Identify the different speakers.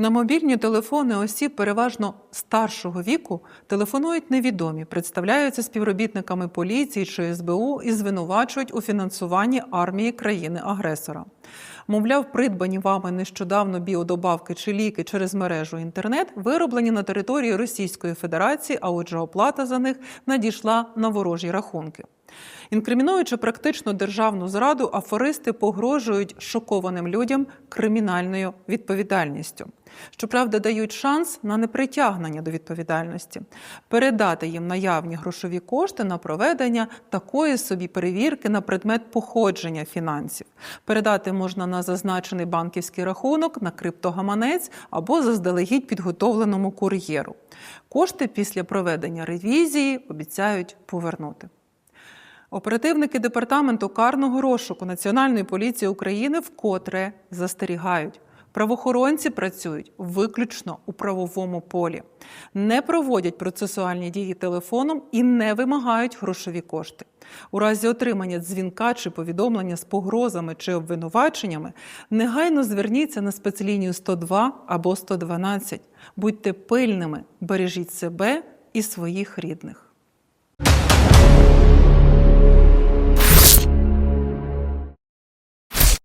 Speaker 1: На мобільні телефони осіб переважно старшого віку телефонують невідомі, представляються співробітниками поліції чи СБУ і звинувачують у фінансуванні армії країни-агресора. Мовляв, придбані вами нещодавно біодобавки чи ліки через мережу інтернет вироблені на території Російської Федерації, а отже, оплата за них надійшла на ворожі рахунки. Інкримінуючи практично державну зраду, афористи погрожують шокованим людям кримінальною відповідальністю. Щоправда, дають шанс на непритягнення до відповідальності, передати їм наявні грошові кошти на проведення такої собі перевірки на предмет походження фінансів. Передати можна на зазначений банківський рахунок, на криптогаманець або заздалегідь підготовленому кур'єру. Кошти після проведення ревізії обіцяють повернути. Оперативники департаменту карного розшуку Національної поліції України вкотре застерігають. Правоохоронці працюють виключно у правовому полі, не проводять процесуальні дії телефоном і не вимагають грошові кошти. У разі отримання дзвінка чи повідомлення з погрозами чи обвинуваченнями негайно зверніться на спецлінію 102 або 112. Будьте пильними, бережіть себе і своїх рідних.